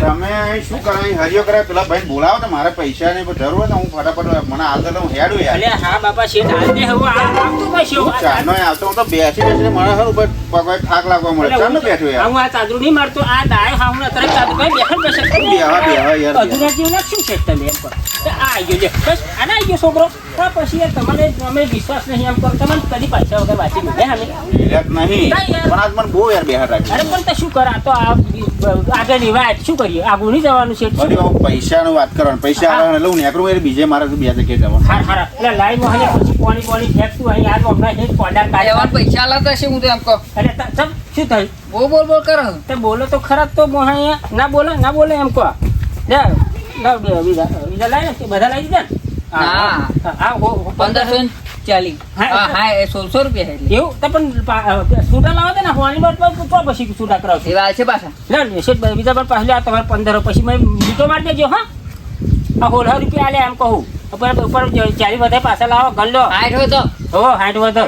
તમે શું કરો? હરિયો કરે? પેલા ભાઈ બોલાવો તો મારે પૈસા ને જરૂર ને હું ફટાફટ મને હાલ તો હું હેડું યાર. હા બાપા શેઠ હાલતે હવે આ આવતું શેઠ? ચાનો આવતો હું તો બેસી બેસીને મને હરું પર પગ થાક લાગવા મળે. ચાલ બેઠો યાર. હું આ ચાદરું નહીં મારતો આ દાય હા હું અત્યારે ચાદર ભાઈ બેઠો ને બેસે. બેહવા બેહવા યાર અધૂરા ના શું છે તમે એમ પર આ આવી ગયો છે. બસ આના આવી ગયો છોકરો. હા પછી યાર તમારે અમે વિશ્વાસ નહીં એમ કરો. તમને કદી પૈસા વગર વાંચી અમે? નહીં. પણ આજ મને બહુ યાર બેહાર અરે રાખ્યું પણ તો શું કરા? તો આ આગળની વાત શું કરીએ? આગળ નહીં જવાનું છે પૈસાનું વાત કરવાનું પૈસા આવે લઉં ને એકલું બીજે મારે તો બે જગ્યાએ જવાનું. હાર હા એટલે લાઈનમાં હે પછી પાણી પાણી ફેંકતું અહીં હમણાં છે પૈસા લાવતા છે હું તો એમ કહું. અરે તમ શું થાય? બો બોલ બોલ કરો. તે બોલો તો ખરા જ તો મોહા ના બોલો ના બોલે એમ કહો. લે લાવ બે બીજા બીજા લાવી બધા લાવી દીધા હા, હા, હા, હો, હો, પંદરસો ચાલી. હા, હા હા એ સોળસો રૂપિયા એટલે. એવું? તો પણ પા- લાવો તો ને હોવાની બાદ પર તો પછી સૂટા કરાવશે. એવા છે પાછા. ના ના, શેઠ બીજા પર પહેલા આ તમારે પંદર પછી મેં બીજો મારી દેજો હા? આ રૂપિયા આલે એમ કહું. ઉપર ઉપર ચાલી વધારે પાછા લાવો ગણ લો. આઠ હોય તો. હો હાઈટ વધો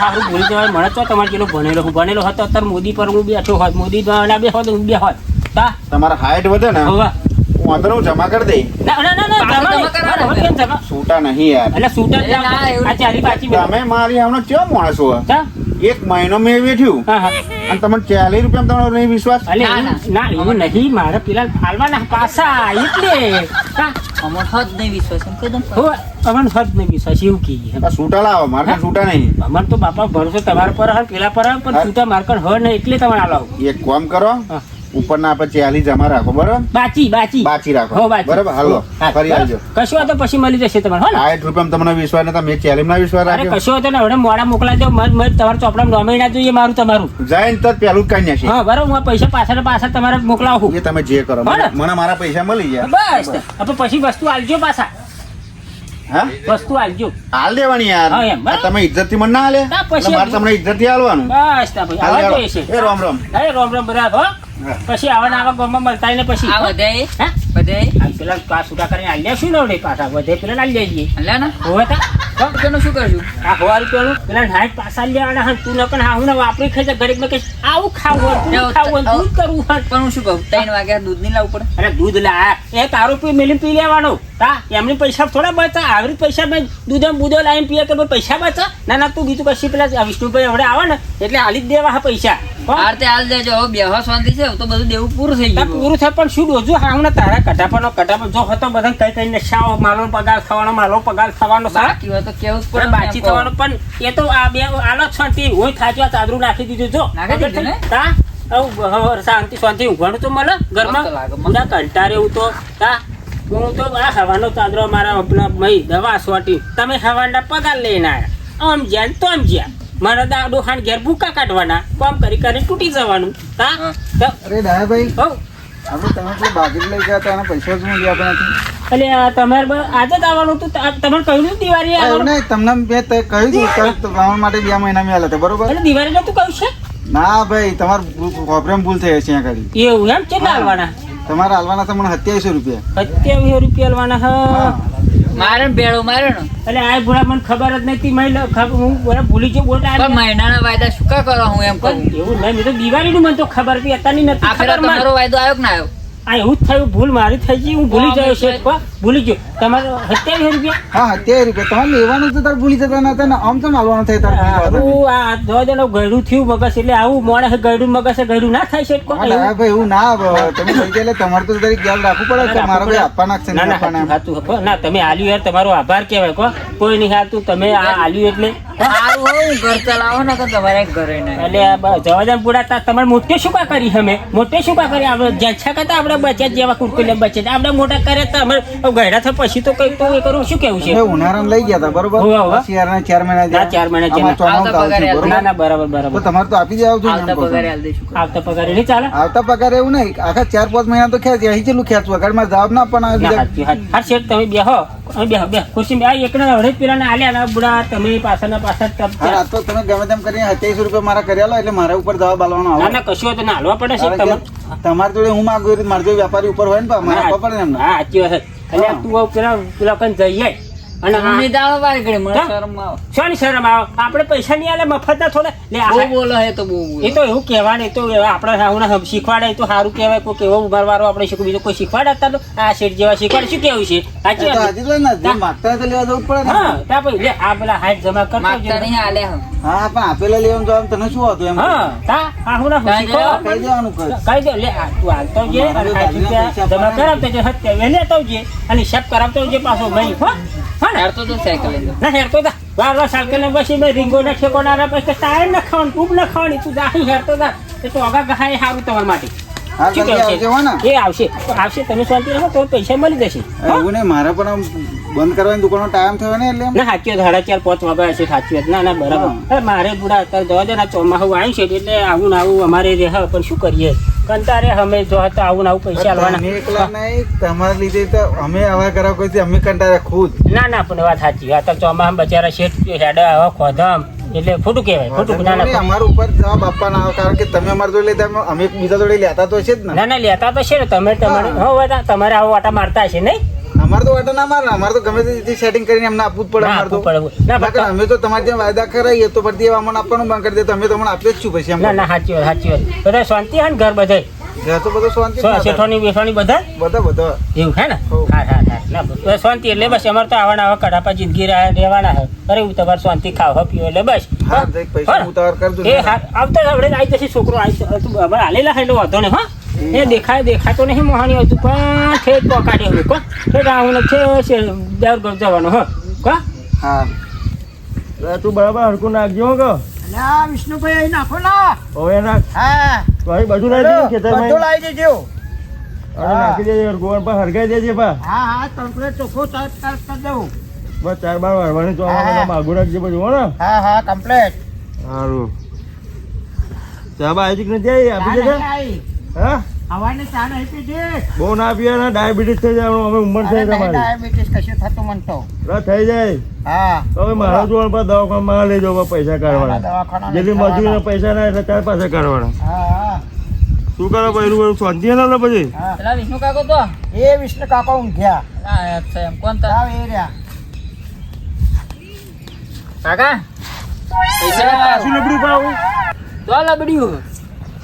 સારું ભૂલી જવાય મને તો તમારે જેટલો ભણેલો હું ભણેલો હતો અત્યારે મોદી પર હું બેઠો હોત મોદી બે હોત હું બે હોત. તા. તમારા હાઈટ વધે ને હું જમા કરી દઈ. ના ના ના જમા છૂટા નહીં યાર. એટલે સૂટર એ ના, આ ચારી પાછી તમે મારી આવનો કેવો માણસો હા? એક મહિનો મેં વેઠ્યું અને તમને ચાલીસ રૂપિયા તમારો નહીં વિશ્વાસ? અલે ના, એવું- નહીં. મારે પેલા હાલવાના પાછા એટલે તા અમર હદ નહીં વિશ્વાસ એમ કહી દઉં હો હદ નહીં વિશ્વાસ એવું કહીએ છૂટા લાવો મારે છૂટા નહીં. અમાર તો બાપા ભરોસો તમારા પર હર પેલા પર પણ. છૂટા માર્કર હર ને એટલે તમારે લાવો. એક કામ કરો હા. ઉપરના આપણે ચાલી જમા રાખો બરાબર? બાચી બાચી. બાચી રાખો. બરાબર? હાલો ફરી આવજો. કશું તો પછી મળી જશે તમારે હા ને? રૂપિયા તમને વિશ્વાસ નતા મેં ચાલીસ ના વિશ્વાસ રાખ્યો. કશું તો ને હવે મોડા મોકલા દો મત મત તમારે ચોપડા નોમે ના જોઈએ મારું તમારું. જાય તો પેલું જ કાઈ નહીં હા બરોબર હું પૈસા પાછળ ને પાછળ તમારે મોકલાવું. એ તમે જે કરો. મને મારા પૈસા મળી ગયા. બસ. હવે પછી વસ્તુ આલજો પાછા. હા? વસ્તુ આલજો. હાલ દેવાની યાર. તમે ઇજ્જતથી મને ના હાલે પછી મારે તમને ઇજ્જતથી હાલવાનું બસ પછી. રામ રામ. રોમ બરાબર. પછી આવા આવા ગામમાં મળતા ને પછી આ બધે હા? આ પેલા કા છૂટા કરીને આલ્યા શું નવડે પાછા? બધે પેલા આલી જઈએ. લે ને. હોવે તો. હો? રૂપિયાનું શું કરશું આ હવા રૂપિયાનું પેલા. નાઈટ પાછા લેવાના હન તું નકન હા હું ને વાપરી ખાઈ જા ગરીબ ને કે આવું ખાવું તું ખાવું તું કરવું પણ હું શું કહું ત્રણ વાગ્યા દૂધની લાવવું પડે. અરે દૂધ લા એ તારું પી મેલી પી લેવાનો. તા એમની પૈસા થોડા બચા આવરી પૈસા મેં દૂધ બુધો લાઈન પીએ કે પૈસા બચા? ના ના તું બીજું કશી પેલા વિષ્ણુભાઈ હવે આવે ને એટલે આલી જ દેવા હા પૈસા. હાલ દેજો. શાંતિ છે તો બધું દેવું પૂરું થઈ ગયું. પૂરું થાય પણ શું ડોજું હા હું તારા કટાપાનો કટાપા જો હતો બધા કઈ કઈ નશાઓ માલો પગાર થવાનો માલો પગાર થવાનો બાકી હોય તો કેવું પડે પણ ને બાચી એમ કહું. થવાનું પણ એ તો આ બે આલો શાંતિ. હું થાચવા ચાદરું નાખી દીધું જો. નાખી દીધું ને? તા શાંતિ શાંતિ. ઊંઘવાનું તો મળે ઘરમાં? બધા કંટાળે એવું તો. તા હું તો આ હવાનો ચાદરો મારા મય દવા સોટી. તમે હવાના પગાર લઈને આયા. આમ જ્યાં તો આમ જ્યાં. મારા દાડો ખાન ઘેર ભૂકા કાઢવાના. કામ કરી કરી તૂટી જવાનું. તા હા. અરે ડાયાભાઈ હઉ આપણે તમે તો બાજરી લઈ ગયા હતા એના પૈસા શું મળ્યા આપણાથી? એટલે આ તમારે આજે જ આવવાનું હતું. તમારે કહ્યું ને દિવાળી આવવાનું? નહીં તમને મેં કહ્યું હતું કે તમારા માટે બે મહિના મેં હતા બરોબર? એટલે દિવાળી તું કહ્યું છે? ના ભાઈ તમારે પ્રોબ્લેમ ભૂલ થઈ હશે અહીંયા કરી. એવું એમ? કેટલા આવવાના તમારે હાલવાના છે મને સત્યાવીસો રૂપિયા. સત્યાવીસો રૂપિયા આલવાના હા. હા. મારે ને ભેળો મારે ને. એટલે આ ભૂલા મને ખબર જ નથી મેં ખબર હું બરાબર ભૂલી ગયો બોલતા પણ મહિનાના વાયદા શું કા કરો હું એમ કહું? એવું નહીં મેં તો દિવાળીનું મને તો ખબર હતી અત્યારની નથી ખબર મારો. વાયદો આવ્યો કે ના આવ્યો? આ એવું જ થયું ભૂલ મારી થઈ ગઈ હું ભૂલી ગયો છે ભૂલી ગયો. તમારે સત્યાવીસો રૂપિયા? હા સત્યાવીસ રૂપિયા. તમારે લેવાનું તો તાર ભૂલી જતા નતા ને આમ તો હાલવાનું થાય તાર આ ગયડું મગજ એટલે આવું મોડે ગયડું મગજ ગયડું ના થાય છે હા, એવું ના તમે લઈ ગયા તમારે તો ખ્યાલ રાખવું પડે કે મારે ભાઈ આપવાના છે ના ના આપવાના એમ. હાચું, હાચું. ના તમે આલ્યું યાર તમારો આભાર કહેવાય કો કોઈ નહીં હાલતું તમે આ આલ્યું એટલે સારું હોય ઘર ચલાવો ને તો તમારે ઘરે નહીં. એટલે જવાદાન પૂરા તમારે મોટે શું કા કરી અમે મોટે શું કા કરી? આપણે જચ્છા કરતા આપણે બચત જેવા કુરકુલે બચત આપણે મોટા કરે તો અમે ગયડા થયા પછી તો કઈ તો એ કરું શું કેવું છે? ઉનાળામાં લઈ ગયા હતા બરોબર? હોવે, હોવે. શિયાળાના ચાર મહિના ના, ચાર મહિના આમાં જેના. ચોમાસું તો આવતા આવશે, પગારે બરોબર? ના ના બરાબર? બરાબર તમારે તો આપી દેવા આવતા એમ કહું છું. પગારે આવતા પગાર નહીં ચાલે? આવતા પગાર એવું નહીં. આખા ચાર પાંચ મહિના તો ખેંચી અહીં ખેંચવું? જવાબ ના પણ. હા શેઠ તમે બેહો. બેહો બે એકને આલ્યા બુડા તમે પાછળ પાછળ તો તમે ગમે તેમ કરીને સત્યાવીસો રૂપિયા મારા કરી લો એટલે મારા ઉપર જવાબ આલવાનો ના આવે. ના કશું તો ના હાલવા પડે છે કારણ તમે કે તમારી જોડે હું માંગુ મારા જોડે વેપારી ઉપર હોય ને મારા મારે પડે ને હા સાચી વાત હા. તું પેલા પેલા કઈ જઈએ અને ઊંઘી જાઓ બાર મને શરમ આવે. શાની શરમ આવે? આપણે પૈસા નહીં આલે મફત ના થોડે. લે આ- બહુ બોલે હે તો બહુ એ તો એવું કહેવાને તો આપણે હાઉના શીખવાડે તો સારું કહેવાય. કોઈ કેવો ઉભારવાળો આપણે શીખવું બીજો કોઈ શીખવાડે તો? આ શેઠ જેવા શીખવાડે. શું કેવું છે? સાચી તો વાત? જ વાત માગતા તો લેવા જવું પડે હા ત્યાં પછી લે આ પેલા હાથ જમા કરતો માગતા નહીં આલે હા પણ આપેલા લેવાનું જવાનું તને શું હતું એમ? હા તા હાઉના ત્યાં શીખો જરા કહી દેવાનું કહી દે લે તું હાલતો જે અને સાઠ રૂપિયા જમા કરાવતો જે સત્યાવીસ તો જે અને હિસાબ કરાવતો જે પાછો ભાઈ હા. હેરતો તો સાયકલ ના હેરતો તા વાર વાર સાયકલ પછી મેં રીંગો ના ઠેકોના પછી ટાયર ના ખાવાનું ટૂબ ના ખાવાની તું દાહી હેરતો તા એ તો આગા ગહાય સારું તમારા માટે? એ આવશે આવશે તમે શાંતિ રહો તો પૈસા મળી જશે? એવું નહીં મારે પણ આમ બંધ કરવાની દુકાનનો ટાઈમ થયો ને એટલે. ના સાચી સાડા ચાર પાંચ વાગ્યા છે સાચી ના ના બરાબર હા. મારે બુડા અત્યારે જવા દે ને ચોમાસું આવ્યું છે એટલે આવું ને આવું અમારે રહે પણ શું કરીએ કંટારે અમે જો હતા આવું આવું પૈસા આલવાના. એકલા નહીં તમારા લીધે તો અમે આવા કરાવ કોઈ અમે કંટારે ખુદ. ના ના પણ વાત સાચી. વાત તો ચોમાસા બચારા શેઠ હેડા આવા ખોધામ. એટલે ખોટું કહેવાય ખોટું ના ના અમારા ઉપર જવાબ આપવાના આવે કારણ કે તમે અમારા જોડે લેતા અમે- અમે બીજા જોડે લેતા તો છે જ ના. ના લેતા તો છે ને તમે તમારે હા. હો તમારે આવો વાટા મારતા હશે નહીં? અમારે તો વાટા ના મારે અમારે તો ગમે તે સેટિંગ કરીને અમને આપવું જ પડે ના, અમારે તો. અમે તો તમારે જેમ વાયદા કરાવીએ તો એ અમને આપવાનું બંધ કરી દે તો અમે તમને આપીએ જ છું પછી ના ના સાચી વાત સાચી વાત. બધા શાંતિ હે ને ઘર બધે? ઘર તો બધું શાંતિ શેઠોની બેઠોની બધા? બધા બધા. એવું હે ને? હા. હા હા ના શાંતિ. એટલે બસ અમારે તો આવવાના આવા કડાપા જિંદગી રહેવાના હે અરે હું તમારે શાંતિ ખાવ પીવો એટલે બસ. હા પૈસા? ઉતાવળ કરજો એ હા આવતા આવડે આવી જશે છોકરો આવી અમારે હાલેલા હે એટલે વાંધો નહીં હા. એ દેખાય દેખાતો નહીં મોહાણી હતું પણ છે પોકાડે હું કો. ઠેઠ રાહુલ ને છે દેવગઢ જવાનું હ. કો. હા. તું બરાબર હરકું નાખજો કો કે. અલ્યા વિષ્ણુભાઈ અહીં નાખો ના હવે નાખ. હા. ભાઈ બધું નાખી દે ખેતરમાં બધું લાવી દેજો. અરે નાખી દેજે હરકું પર હરગાઈ દેજે પા. હા હા કમ્પ્લેટ ચોખ્ખો તરત તરત કરી દઉં. બસ ચાર બાર વારવાની તો. માગું રાખજે બધું હો ને. હા હા કમ્પ્લેટ સારું. ચાબા આવી કે નથી આવી? આપી દેજે. હા? હવાની ચા નહીં પીધી બહુ ના પીએ ને ડાયાબિટીસ થઈ જાય હવે ઉંમર થઈ તમારી. ડાયાબિટીસ કશું થતું મને તો. થઈ જાય. હા. તો હવે મારા જોવા પર દવાખાનામાં લઈ પૈસા કાઢવાના. જેટલી મજૂરી પૈસા ના એટલે ચાર પાસે કાઢવાના. હા હા. શું કરો પહેલું બધું શાંતિ પછી? હા. પેલા વિષ્ણુ કાકો તો? એ વિષ્ણુ કાકા ઊંઘ્યા. એમ કોણ તાવ એ રહ્યા. કાકા? પૈસા શું લબડું પાવું તો લબડ્યું.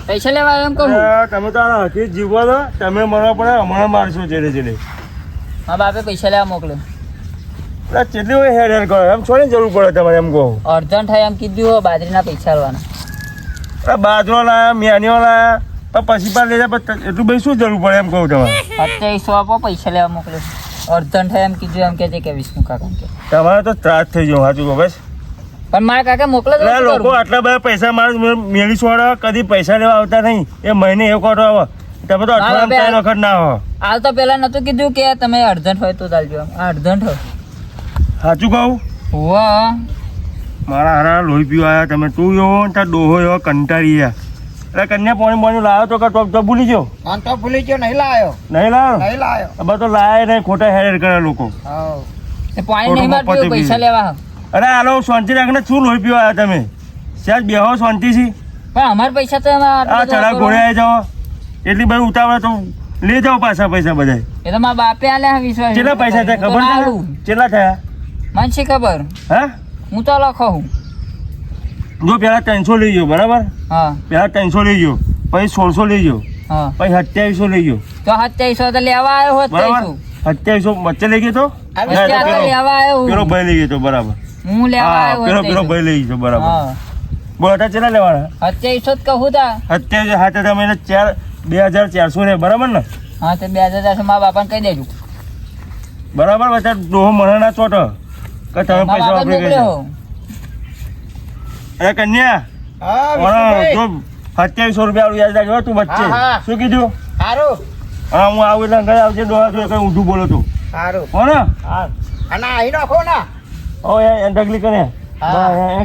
પૈસા લેવા એમ કહું? તમે તો હકી જીવો છો તમે મને પડે હમણાં મારશો જેને જેને મારા બાપે પૈસા લેવા મોકલ્યો અરે, કેટલી હોય હેર હેર કરો? એમ છોડી જરૂર પડે તમારે એમ કહો. અર્જન્ટ થાય એમ કીધું હો, બાજરીના પૈસા લેવાના બાજરો લાયા મેનીઓ લાયા પછી પણ એટલું ભાઈ શું જરૂર પડે એમ કહું તમારે? સત્યાવીસો આપો પૈસા લેવા મોકલ્યો અર્જન્ટ થાય એમ કીધું એમ કે છે કે વિષ્ણુ કાકા તમારે તો ત્રાસ થઈ ગયો સાચું બસ. પણ મારા કાકા મોકલે લોકો આટલા બધા પૈસા મારે મેળી છોડવા કદી પૈસા લેવા આવતા નહીં. એ મહિને એક ઓટો આવો. તમે તો અઠવાડિયામાં ત્રણ વખત ના હો હાલ તો પેલા નતું કીધું કે તમે અર્જન્ટ હોય તો ચાલજો. આ અર્જન્ટ હોય. સાચું કહું? હોવા. મારા હારા લોહી પીવા આવ્યા તમે તું એવો ને તાર ડોહો એવો કંટાળી ગયા. એટલે કન્યા પોણી પોણી લાવ્યો તો કે ટોપ તો ભૂલી ગયો? આમ તો ભૂલી ગયો નહીં લાયો. નહીં લાવ્યો નહીં લાવ્યો તો લાયા નહીં ખોટા હેર કરે લોકો. હા એ પાણી નહીં પૈસા લેવા અરે હાલો શાંતિ રાખને શું લોહી પીવા આવ્યા તમે? સાહેબ બેહો શાંતિથી પણ અમારા પૈસા તો આ ચડા ઘોડે આવી જાઓ. એટલી બધી ઉતાવળ તો લઈ જાઓ પાછા પૈસા બધા એ તો મારા બાપે આલ્યા વિશ્વાસ. કેટલા પૈસા થયા? ખબર. કેટલા થયા? મને છે ખબર? હા? હું તો લખો હું. જો પેલા ત્રણસો લઈ ગયો બરાબર? હા. પેલા ત્રણસો લઈ ગયો પછી સોળસો લઈ ગયો હા. પછી સત્યાવીસો લઈ ગયો. તો સત્યાવીસો તો લેવા આવ્યો હોત બરાબર. સત્યાવીસો. વચ્ચે લઈ ગયો તો? લેવા આવ્યો પેલો ભાઈ લઈ ગયો તો બરાબર. હું લેવા આવ્યો પેલો પેલો ભાઈ લઈ ગયો બરાબર. હા. બોલ અત્યારે કેટલા લેવાના? સત્યાવીસો જ કહું તા. અત્યારે હાથે તમે એને ચાર બે હજાર ચારસો ને બરાબર ને? હા તો બે હજાર ચારસો મારા બાપાને કહી દેજો. બરાબર બધા ડોહો મને ના ચોટો. કે તમે પૈસા વાપરી ગયા અરે કન્યા હા જો સત્યાવીસો રૂપિયા વ્યાજ યાદ રાખજો તું વચ્ચે. હા, હા. શું કીધું? સારું હા હું આવું એટલે ઘરે આવજે ડોહા જો કઈ ઊંધું બોલો તું. સારું હો ને હા. અને આવી નાખો ના ઓ એ એ કરે.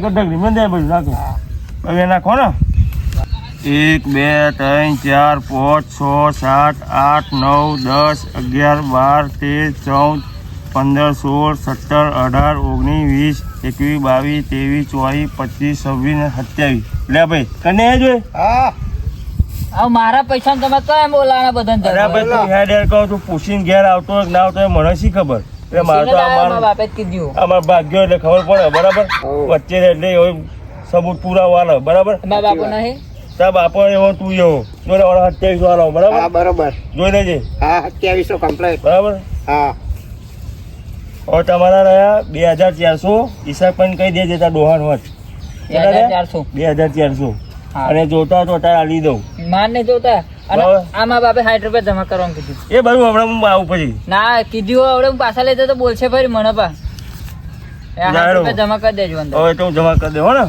ડગલી મને દે બધું નાખો હવે નાખો ને એક બે ત્રણ ચાર પાંચ છ સાત આઠ નવ દસ અગિયાર બાર તેર ચૌદ પંદર સોળ સત્તર અઢાર ઓગણીસ વીસ એકવીસ બાવીસ ત્રેવીસ ચોવીસ પચીસ છવ્વીસ ને સત્યાવીસ. લે ભાઈ કને જોઈ હા. મારા પૈસા તમે તો એમ બોલાના હેડ હેડ કહો તું પૂછીને ઘેર આવતો હોય ના આવતો મને શી ખબર? એટલે મારે તો મારા અમારું ભાગ્યો એટલે ખબર પડે બરાબર? વચ્ચે એટલે હવે સબૂત પૂરા વાળો બરાબર નહીં? તા બાપો એવો તું એવો. જોડે વાળો સત્યાવીસ વાળો હા બરાબર. જોઈ લેજે. હા સત્યાવીસો કમ્પ્લીટ બરાબર? હા. હવે તમારા રહ્યા બે હજાર ચારસો હિસાબ પણ કહી દેજે તાર ડોહાન હોત બે હજાર ચારસો. બે હજાર ચારસો. અને જોતા તો અત્યારે આલી દઉં. માન ને જોતા? અને આ મારા બાપે સાઠ રૂપિયા જમા કરવાનું કીધું એ બધું હમણાં હું આવું પછી. ના કીધું હવે હું પાછા લેતો તો બોલશે ફરી મને પા એ જમા કરી દેજો અંદર. તો હું જમા કરી હો ને.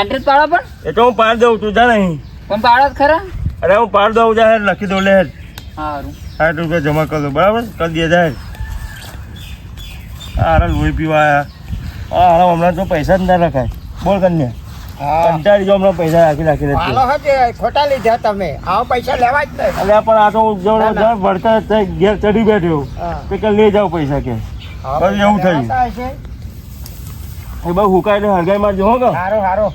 એડ્રેસ પાડો પણ. એ તો હું પાડ દઉં તું જા નહીં. પણ પાડો ખરા. અરે હું પાડ દઉં જા લખી દઉં લે સારું સાઠ રૂપિયા જમા કરી દો બરાબર? કરી દે જાય હારા લોહી પીવા હા હમણાં તો પૈસા જ ના રખાય. બોલ કન્યા. કંટાળી જો પૈસા રાખી રાખી હાલો હજે ખોટા લીધા તમે. આવો પૈસા લેવા જ નહીં. અલ્યા પણ આ તો જવડો જણ. થઈ ઘેર ચડી બેઠ્યો. તે કે લઈ જાવ પૈસા કે. બસ એવું થયું. એ બહુ હુકાય ને હરગાઈ માં જો કે. હારો હારો.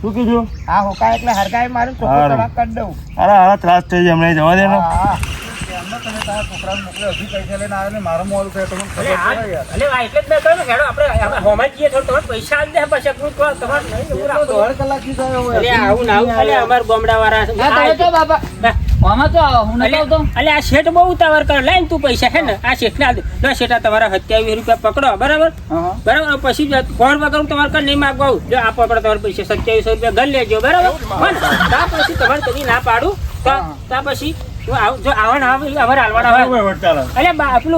શું કીધું? હા હુકાય એટલે હરગાઈ મારું ચોખ્ખું કરી દઉં. હારા હારા ત્રાસ થઈ જાય હમણાં જવા દે ને હા હા. એમને તમે તારા છોકરાને મોકલ્યો હજી પૈસા લઈને આવે ને મારું મોડું થાય તમને ખબર આ- પડે યાર અલે આ એટલે જ મેં કહ્યું હેડો આપણે આપણે હોમાં જઈએ થોડું તમારે પૈસા આલી દે પછી આપણું તો તમારે નહીં એવું તો રાખવું. થયો હોય. અલે આવું ના આવું અલે અમાર ગામડાવાળા છે. તમે તો બાપા આમાં તો હું નથી આવતો અલે આ શેઠ બહુ ઉતાવળ કરે લાઈન તું પૈસા હે ને આ શેઠ ના લો શેઠા તમારા સત્યાવીસ રૂપિયા પકડો બરાબર. બરાબર પછી ફોન વગર તમારે કઈ નહીં માગવા. જો આ પકડો તમારા પૈસા સત્યાવીસો રૂપિયા ઘર લેજો બરાબર ને? પછી તમારે કદી ના પાડું તો પછી અમારે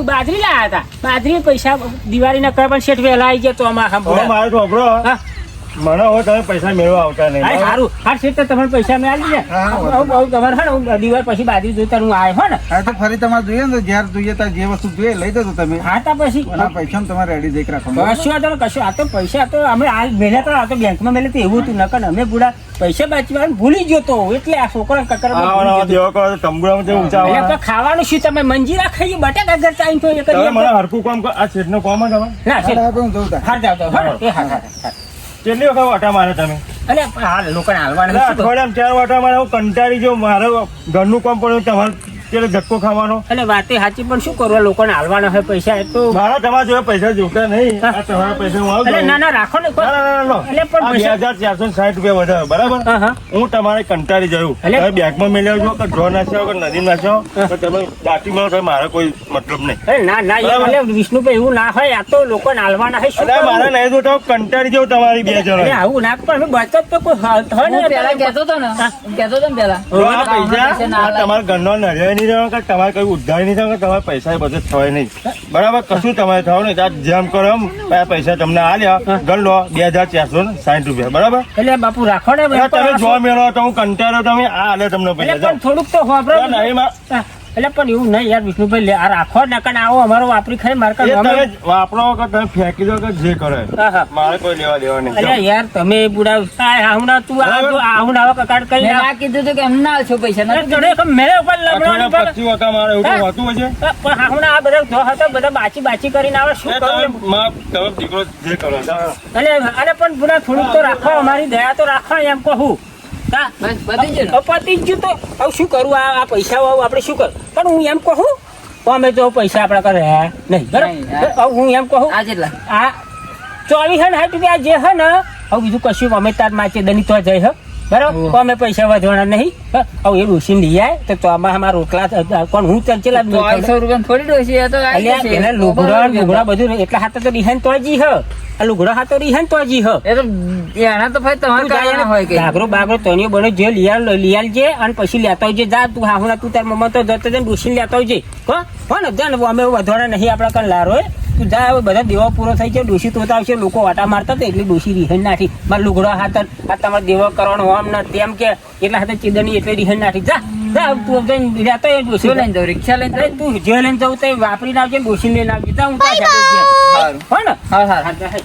બાજરી લાયા હતા. બાજરી પૈસા દિવાળી ના કરે પણ શેઠ વહેલા આવી ગયા તો આમાં હા મને હવે તમે પૈસા મેળવા આવતા નહીં. હા, સારું. હા છે તો તમારે પૈસા મેં હા, હું- હું- હું તમારે હા હું દિવાળી પછી બાજુ જોતા હું આવ્યો હો ને. હા તો ફરી તમારે જોઈએ ને જ્યારે જોઈએ ત્યાં જે વસ્તુ જોઈએ લઈ જજો તમે. હા તા પછી. પૈસા તમારે રેડી દેખ રાખો કશું આ કશું. આ તો પૈસા તો અમે આ મેલે તો આ તો બેંકમાં મેલે તો એવું હતું નકર અમે ગુડા પૈસા બાચવા ભૂલી ગયો તો. એટલે આ છોકરા કકર આવા. ખાવાનું શું તમે મંજીરા ખાઈ બટાકા ઘર ચાઈ તો એક મને હરખું કામ આ છેડનો કોમ જ હવે. ના છે હાલો, આપણે હું. હાર જાવ તો હા હા હાર હાર હાર. કેટલી વખત વાટા મારે તમે? અલે હાલ લોકો હાલવાના અઠવાડિયામાં ચાર વાટા મારે હું કંટાળી જો મારે ઘરનું કામ પડ્યું તમારે એટલે ધક્કો ખાવાનો. એટલે વાતે સાચી પણ શું કરવા? લોકોને હાલવાના હોય પૈસા એ તો મારા તમારા જોડે પૈસા જોતા નહીં. આ તમારા પૈસા હું આવું ના ના રાખો ને ના, ના, ના, એટલે પણ બે હજાર ચારસો સાઠ રૂપિયા વધારે, બરાબર? હા તમારે કંટાળી જયું હવે તમે બેંકમાં મેળવ્યો છો કે ડ્રો નાખ્યો કે નદી નાખ્યો તો તમે દાટી મળો તો મારો કોઈ મતલબ નહીં. ના ના એટલે. વિષ્ણુભાઈ એવું ના હોય આ તો લોકોને હાલવાના હોય શું મારા? નહીં જોતા કંટાળી જવું તમારી બે અરે આવું ના પણ બચત તો કોઈ હાલ- હોય ને પેલા કહેતો હતો ને કહેતો હતો ને પેલા. પૈસા તમારા ઘરનો નડ્યો નહીં રહેવાનો કે તમારે કઈ ઉધાર નહીં થવાનું તમારે પૈસા બચત થવાય નહીં. બરાબર? કશું તમારે થવાનું નહીં. આ જેમ કરો એમ પૈસા તમને આલ્યા. ગણ લો બે હજાર ચારસો ને સાઠ રૂપિયા. બરાબર? એટલે બાપુ રાખો ને તમે જો મેળો તો હું કંટાળો તમે આ આલે તમને પૈસા. થોડુંક તો વાપરો. નહીં, એટલે પણ એવું નહીં યાર વિષ્ણુભાઈ લે આ રાખો ને કણ આવો અમારો વાપરી ખાઈ મારે વાપરો કે તમે ફેંકી દો કે જે કરો એ. હા, હા. મારે કોઈ લેવા દેવા નહીં અરે યાર તમે બુડા આ હમણાં તું આ બરાબર. જો આ હમણાં આવા કરી મેં નાખ. ના કીધું તો કે એમ ના છો પૈસા ના જડે કે મેરે ઉપર અઠવાડિયા પડે. પછી વખત મારે એવું હોતું હશે પણ આ આ બધા જો હતા બધા બાચી બાચી કરીને આવે શું કરું માં, તમે દીકરો જે કરો અરે અરે પણ બુડા થોડુંક તો રાખો અમારી દયા તો રાખો એમ કહું હા પતી ગયું પતી ગયું તો. હવે શું કરું? આ પૈસા વાળું આપણે શું કરું? પણ હું એમ કહું અમે તો પૈસા આપણા કરે નહીં. બરાબર? હું. એમ કહું આ જેટલા. આ ચોવીસ હે ને સાઠ રૂપિયા જે હે ને હવે બીજું કશું અમે તાર માચે દની તો જઈ હે. બરાબર? અમે પૈસા વધવાના નહીં. હવે એ ડોસીને લઈ આય. તો તો આમાં અમારા રોટલા કોણ હું ચંચેલા જ નહીં રૂપિયા થોડી ડોસી તો આવી અલ્યા જશે. પેલા લુગડા લુગડા બધું એટલા હાથે તો રિહાન તો જી હ. આ લુગડા હાથે રિહાન તો જી હ. એ તો એના તો ભાઈ તમારે કાંઈ હોય કે બાગરો બાગરો તનિયો બને જે લિયાલ લિયાલ જે અને પછી લેતા આવજે. જા તું હાહુના તું તાર મમ્મા તો જતો જઈને ડોસી લેતા આવજે. હો ને અમે વધવાના નહીં આપણા કાન લારો તું જા હવે બધા દેવા પૂરો થઈ છે ડોસી તો આવશે લોકો વાટા મારતા હતા એટલે ડોસી રિહન નાખી. મારા લુગડો હાથ આ તમારે દેવા કરવાનો આમ ને તેમ કે એટલા હાથે ચીદની એટલે રિહન નાખી. જા જા તું જઈને લેતો એ ડોસી લઈને જાઉં રિક્ષા લઈને અરે તું જે લઈને જવું તો વાપરીને આવજે ડોસી લઈને આવજે. જા હું તાર જ સારું હો ને? હા હા હા જા, હે.